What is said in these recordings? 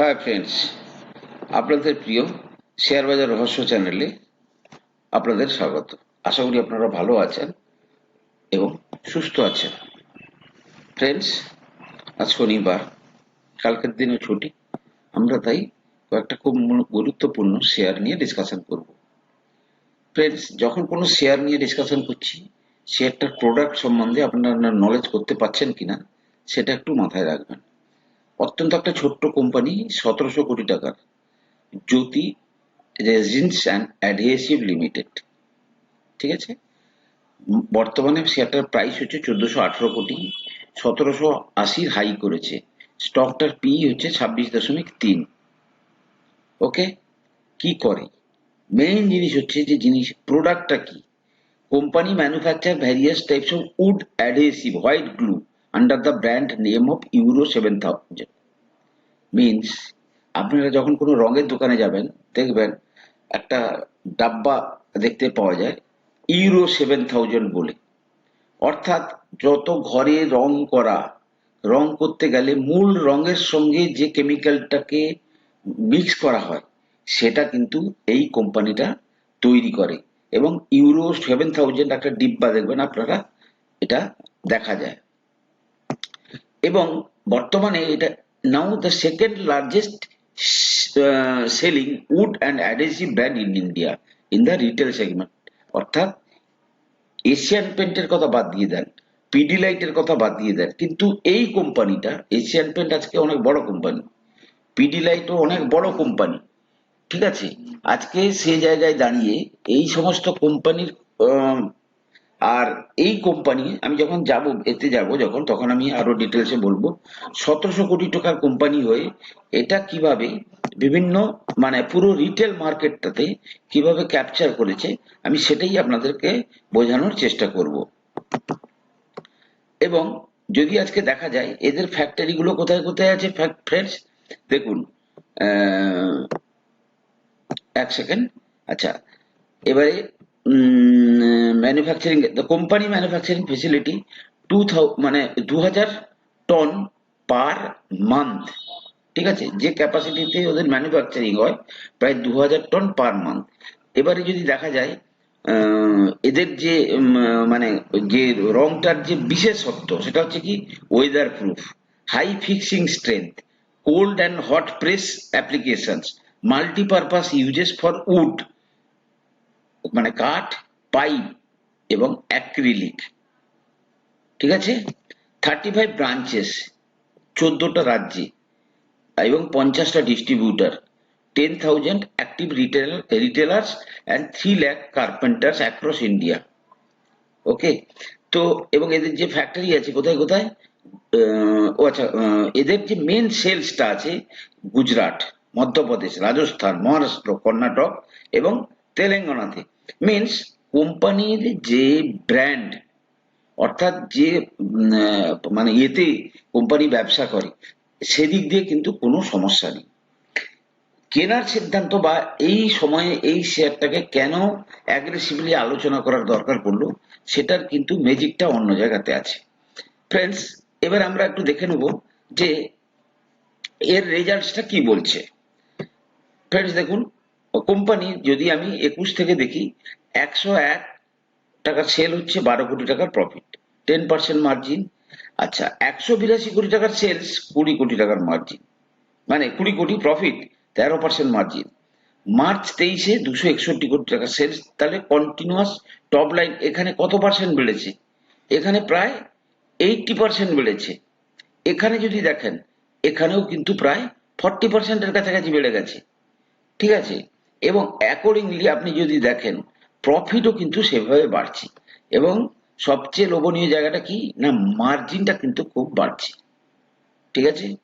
Hi friends আপনাদের প্রিয় share বাজার রহস্য চ্যানেলে আপনাদের স্বাগত। আশা করি আপনারা ভালো আছেন এবং সুস্থ আছেন। ফ্রেন্ডস আজ শনিবার, কালকের দিনে ছুটি। আমরা তাই কয়েকটা খুব গুরুত্বপূর্ণ শেয়ার নিয়ে ডিসকাশন করব। ফ্রেন্ডস যখন কোনো শেয়ার নিয়ে ডিসকাশন করছি শেয়ারটার প্রোডাক্ট সম্বন্ধে আপনারা নলেজ করতে পারছেন কিনা, সেটা একটু মাথায় রাখবেন। অত্যন্ত একটা ছোট্ট কোম্পানি সতেরোশো কোটি টাকার। Jyoti resins and adhesive limited ঠিক আছে? বর্তমানে শেয়ারটার প্রাইস হচ্ছে চোদ্দোশো আঠারো কোটি, সতেরোশো আশির হাই করেছে। স্টকটার পি হচ্ছে ছাব্বিশ দশমিক তিন। ওকে কি করে? মেইন জিনিস হচ্ছে যে জিনিস প্রোডাক্টটা কি? Company manufacture various types of wood adhesive white glue under the brand name of Euro seven thousand means আপনারা যখন কোনো রঙের দোকানে যাবেন, দেখবেন একটা ডাব্বা দেখতে পাওয়া যায় ইউরো সেভেন থাউজেন্ড বলে। অর্থাৎ যত ঘরে রং করা, রং করতে গেলে মূল রঙের সঙ্গে যে কেমিক্যালটাকে মিক্স করা হয়, সেটা কিন্তু এই কোম্পানিটা তৈরি করে। এবং ইউরো সেভেন থাউজেন্ড একটা ডিব্বা দেখবেন, আপনারা এটা দেখা যায়। এবং বর্তমানে এটা now the second largest selling wood and adhesive brand in India in the retail segment অর্থাৎ এশিয়ান পেন্টের কথা বাদ দিয়ে দেন পিডিলাইটের কথা বাদ দিয়ে দেন। কিন্তু এই কোম্পানিটা এশিয়ান পেন্ট আজকে অনেক বড় কোম্পানি পিডিলাইটও অনেক বড় কোম্পানি ঠিক আছে? আজকে সে জায়গায় দাঁড়িয়ে এই সমস্ত কোম্পানির আর এই কোম্পানি আমি যখন যাব, এতে যাব যখন, তখন আমি আরও ডিটেলসে বলব। সতেরোশো কোটি টাকার কোম্পানি হয়ে এটা কীভাবে বিভিন্ন মানে পুরো রিটেল মার্কেটটাতে কীভাবে ক্যাপচার করেছে, আমি সেটাই আপনাদেরকে বোঝানোর চেষ্টা করব। এবং যদি আজকে দেখা যায়, এদের ফ্যাক্টরি গুলো কোথায় কোথায় আছে ফ্রেন্ডস দেখুন এক সেকেন্ড আচ্ছা এবারে manufacturing the company manufacturing facility two মানে দু হাজার টন পার মান্থ ঠিক আছে? যে ক্যাপাসিটিতে ওদের ম্যানুফ্যাকচারিং হয়, প্রায় দু হাজার টন পার মান্থ এবারে যদি দেখা যায় এদের যে মানে যে রংটার যে বিশেষত্ব, সেটা হচ্ছে কি weather proof high fixing strength cold and hot press applications multipurpose uses for wood মানে কাঠ, পাইপ এবং অ্যাক্রিলিক ঠিক আছে? থার্টি ফাইভ ব্রাঞ্চেস চোদ্দটা রাজ্যে এবং পঞ্চাশটা distributor ten thousand active retail retailers and three lakh carpenters across India okay তো, এবং এদের যে ফ্যাক্টরি আছে, কোথায় কোথায়? ও আচ্ছা এদের যে মেন সেলসটা আছে, গুজরাট, মধ্যপ্রদেশ, রাজস্থান, মহারাষ্ট্র, কর্ণাটক এবং তেলেঙ্গানাতে মিনস কোম্পানির যে ব্র্যান্ড অর্থাৎ যে মানে ইয়েতে কোম্পানি ব্যবসা করে, সেদিক দিয়ে কিন্তু কোনো সমস্যা নেই। কেনার সিদ্ধান্ত বা এই সময়ে এই শেয়ারটাকে কেন অ্যাগ্রেসিভলি আলোচনা করার দরকার পড়ল, সেটার কিন্তু ম্যাজিকটা অন্য জায়গাতে আছে। ফ্রেন্ডস এবার আমরা একটু দেখে নেব যে এর রেজাল্টসটা কি বলছে। ফ্রেন্ডস দেখুন কোম্পানি যদি আমি একুশ থেকে দেখি, একশো এক টাকার সেল হচ্ছে, বারো কোটি টাকার প্রফিট টেন পার্সেন্ট মার্জিন আচ্ছা একশো বিরাশি কোটি টাকার সেলস কুড়ি কোটি টাকার মার্জিন মানে কুড়ি কোটি প্রফিট তেরো পার্সেন্ট মার্জিন মার্চ তেইশে দুশো একষট্টি কোটি টাকা সেলস তাহলে কন্টিনিউয়াস টপ লাইন এখানে কত পার্সেন্ট বেড়েছে? এখানে প্রায় এইটটি পার্সেন্ট বেড়েছে। এখানে যদি দেখেন, এখানেও কিন্তু প্রায় ফর্টি পার্সেন্টের কাছাকাছি বেড়ে গেছে। ঠিক আছে? এবং অ্যাকর্ডিংলি আপনি যদি দেখেন প্রফিটও কিন্তু সেভাবে বাড়ছে। এবং সবচেয়ে লোভনীয় জায়গাটা কি? না মার্জিনটা কিন্তু খুব বাড়ছে। ঠিক আছে?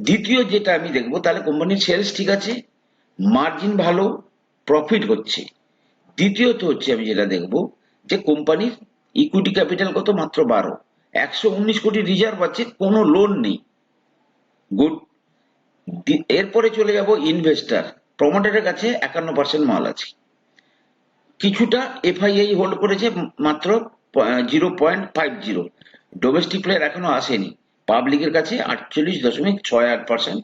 দ্বিতীয় যেটা আমি দেখব, তাহলে কোম্পানির সেলস ঠিক আছে মার্জিন ভালো প্রফিট হচ্ছে। দ্বিতীয়ত হচ্ছে আমি যেটা দেখব, যে কোম্পানির ইকুইটি ক্যাপিটাল কত? মাত্র বারো। একশো উনিশ কোটি রিজার্ভ আছে, কোনো লোন নেই। গুড এরপরে চলে যাব ইনভেস্টার প্রমোটারের কাছে একান্ন পার্সেন্ট মাল আছে। কিছুটা এফআইআই হোল্ড করেছে, মাত্র zero point five zero domestic player এখনও আসেনি। পাবলিকের কাছে আটচল্লিশ দশমিক ছয় আট পার্সেন্ট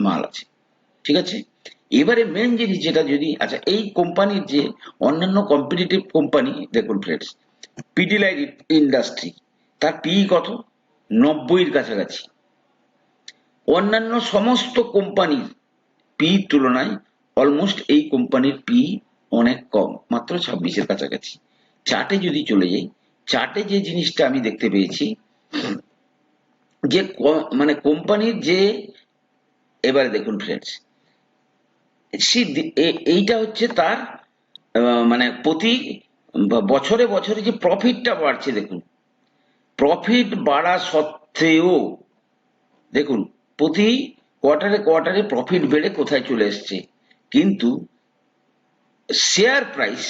মাল আছে। ঠিক আছে? এবারে মেন জিনিস যেটা যদি আচ্ছা এই কোম্পানির যে অন্যান্য কম্পিটিটিভ কোম্পানি দেখুন ফ্রেন্ডস পিডিলাইট ইন্ডাস্ট্রি তার পি কত? নব্বইয়ের কাছাকাছি। অন্যান্য সমস্ত কোম্পানির পি তুলনায় অলমোস্ট এই কোম্পানির পি অনেক কম, মাত্র ছাব্বিশের কাছাকাছি। চার্টে যদি চলে যাই চার্টে যে জিনিসটা আমি দেখতে পেয়েছি, যে মানে কোম্পানির যে, এবারে দেখুন ফ্রেন্ডস এইটা হচ্ছে তার মানে প্রতি বছরে বছরে যে প্রফিটটা বাড়ছে, দেখুন। প্রফিট বাড়া সত্ত্বেও, দেখুন, প্রতি কোয়ার্টারে কোয়ার্টারে প্রফিট বেড়ে কোথায় চলে এসছে? কিন্তু শেয়ার প্রাইস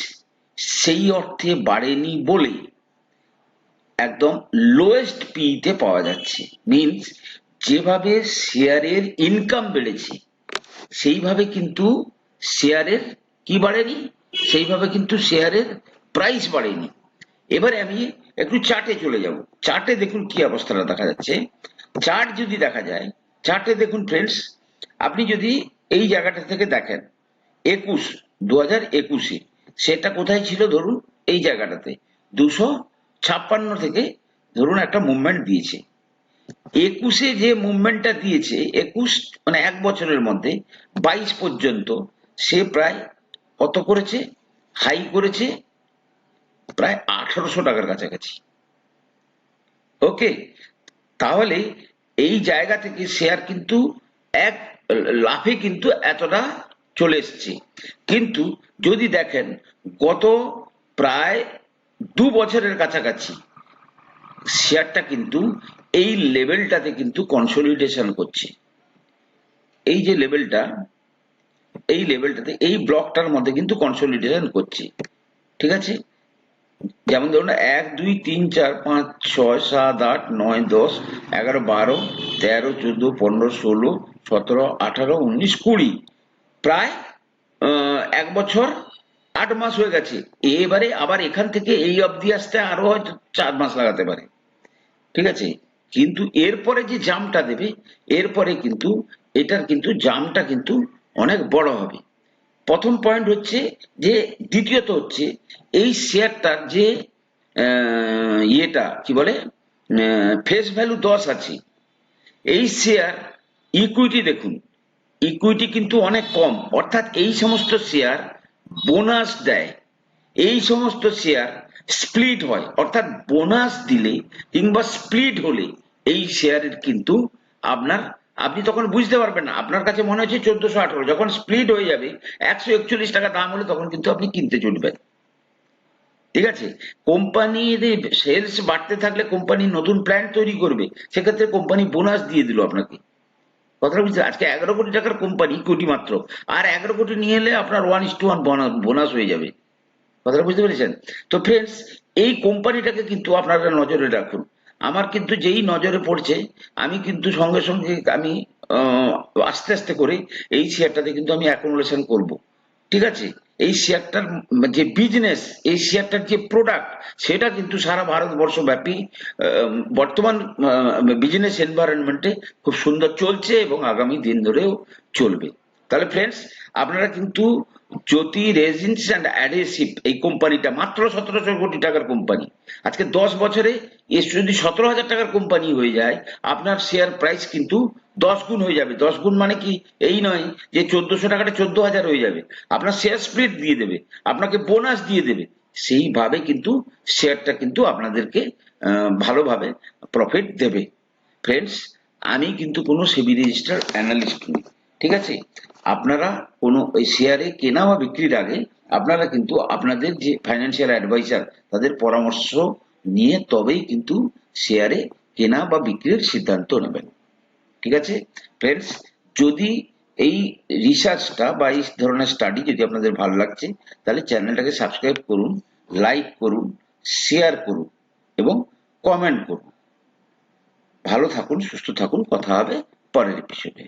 সেই অর্থে বাড়েনি বলে একদম লোয়েস্ট পিতে পাওয়া যাচ্ছে। মিনস যেভাবে শেয়ারের ইনকাম বেড়েছে, সেইভাবে কিন্তু শেয়ারের কি বাড়েনি? সেইভাবে কিন্তু শেয়ারের প্রাইস বাড়েনি। এবারে আমি একটু চার্টে চলে যাব। চার্টে দেখুন কি অবস্থাটা দেখা যাচ্ছে। চার্ট যদি দেখা যায় চার্টে দেখুন ফ্রেন্ডস আপনি যদি এই জায়গাটা থেকে দেখেন, একুশ দু হাজার একুশে, সেটা কোথায় ছিল ধরুন? এই জায়গাটাতে। দুশো ছাপ্পান্ন থেকে ধরুন একটা মুভমেন্ট দিয়েছে। একুশে যে মুভমেন্টটা দিয়েছে, একুশ মানে এক বছরের মধ্যে, বাইশ পর্যন্ত, সে প্রায় কত করেছে? হাই করেছে, প্রায় আঠারোশো টাকার কাছাকাছি। ওকে? তাহলে এই জায়গা থেকে শেয়ার কিন্তু এক লাফে কিন্তু এতটা চলে এসছে। কিন্তু যদি দেখেন, গত প্রায় দু বছরের কাছাকাছি শেয়ারটা কিন্তু এই লেভেলটাতে কিন্তু কনসলিডেশন করছে। এই যে লেভেলটা, এই লেভেলটাতে, এই ব্লকটার মধ্যে কিন্তু কনসলিডেশন করছে। ঠিক আছে? যেমন ধরুন এক, দুই, তিন, চার, পাঁচ, ছয়, সাত, আট, নয়, দশ, এগারো, বারো, তেরো, চোদ্দ, পনেরো, ষোলো, সতেরো, আঠারো, উনিশ, কুড়ি। প্রায় এক বছর, আট মাস হয়ে গেছে। এবারে আবার এখান থেকে এই অবধি আসতে আরও হয়তো চার মাস লাগাতে পারে। ঠিক আছে? কিন্তু এরপরে যে জামটা দেবে, এরপরে কিন্তু এটার কিন্তু জামটা কিন্তু অনেক বড় হবে। প্রথম পয়েন্ট হচ্ছে যে, দ্বিতীয়ত হচ্ছে এই শেয়ারটার যে ইয়েটা, কি বলে ফেস ভ্যালু দশ আছে, এই শেয়ার ইকুইটি দেখুন ইকুইটি কিন্তু অনেক কম, অর্থাৎ এই সমস্ত শেয়ার বোনাস দেয়, এই সমস্ত শেয়ার স্প্লিট হয়, অর্থাৎ বোনাস দিলে কিংবা স্প্লিট হলে এই শেয়ারের কিন্তু আপনার আপনি তখন বুঝতে পারবেন না। আপনার কাছে মনে হচ্ছে চোদ্দশো আঠারো। যখন স্প্লিট হয়ে যাবে, একশো একচল্লিশ টাকা দাম হলে তখন কিন্তু আপনি কিনতে চলবেন। ঠিক আছে? কোম্পানির সেলস বাড়তে থাকলে কোম্পানি নতুন প্ল্যান তৈরি করবে। সেক্ষেত্রে কোম্পানি বোনাস দিয়ে দিল আপনাকে। কথাটা বুঝতে আজকে এগারো কোটি টাকার কোম্পানি, কোটি মাত্র। আর এগারো কোটি নিয়ে এলে আপনার one is two one bonus হয়ে যাবে। কথাটা বুঝতে পেরেছেন? তো ফ্রেন্ডস এই কোম্পানিটাকে কিন্তু আপনারা নজরে রাখুন। আমার কিন্তু যেই নজরে পড়ছে, আমি কিন্তু সঙ্গে সঙ্গে আমি আস্তে আস্তে করে এই শেয়ারটাতে কিন্তু আমি অ্যাকোমোডেশন করব। ঠিক আছে? এই শেয়ারটার যে বিজনেস এই শেয়ারটার যে প্রোডাক্ট সেটা কিন্তু সারা ভারতবর্ষ ব্যাপী বর্তমান বিজনেস এনভায়রনমেন্টে খুব সুন্দর চলছে এবং আগামী দিন ধরেও চলবে। তাহলে ফ্রেন্ডস আপনারা কিন্তু জ্যোতি রেজিন্স অ্যান্ড অ্যাডহেসিভ এই কোম্পানিটা মাত্র সতেরোশো কোটি টাকার কোম্পানি আজকে দশ বছরে এ যদি সতেরো হাজার টাকার কোম্পানি হয়ে যায়, আপনার শেয়ার প্রাইস কিন্তু দশ গুণ হয়ে যাবে। দশ গুণ মানে কি? এই নয় যে চোদ্দশো টাকাটা চোদ্দ হাজার হয়ে যাবে। আপনার শেয়ার স্প্লিট দিয়ে দেবে, আপনাকে বোনাস দিয়ে দেবে। সেইভাবে কিন্তু শেয়ারটা কিন্তু আপনাদেরকে ভালোভাবে প্রফিট দেবে। ফ্রেন্ডস আমি কিন্তু কোনো সেবি রেজিস্টার অ্যানালিস্ট নই। ঠিক আছে? আপনারা কোনো ওই শেয়ারে কেনা বা বিক্রির আগে আপনারা কিন্তু আপনাদের যে ফাইন্যান্সিয়াল অ্যাডভাইজার তাদের পরামর্শ নিয়ে তবেই কিন্তু শেয়ারে কেনা বা বিক্রির সিদ্ধান্ত নেবেন। ঠিক আছে? ফ্রেন্ডস যদি এই রিসার্চটা বা এই ধরনের স্টাডি যদি আপনাদের ভালো লাগছে, তাহলে চ্যানেলটাকে সাবস্ক্রাইব করুন লাইক করুন শেয়ার করুন এবং কমেন্ট করুন। ভালো থাকুন, সুস্থ থাকুন। কথা হবে পরের এপিসোডে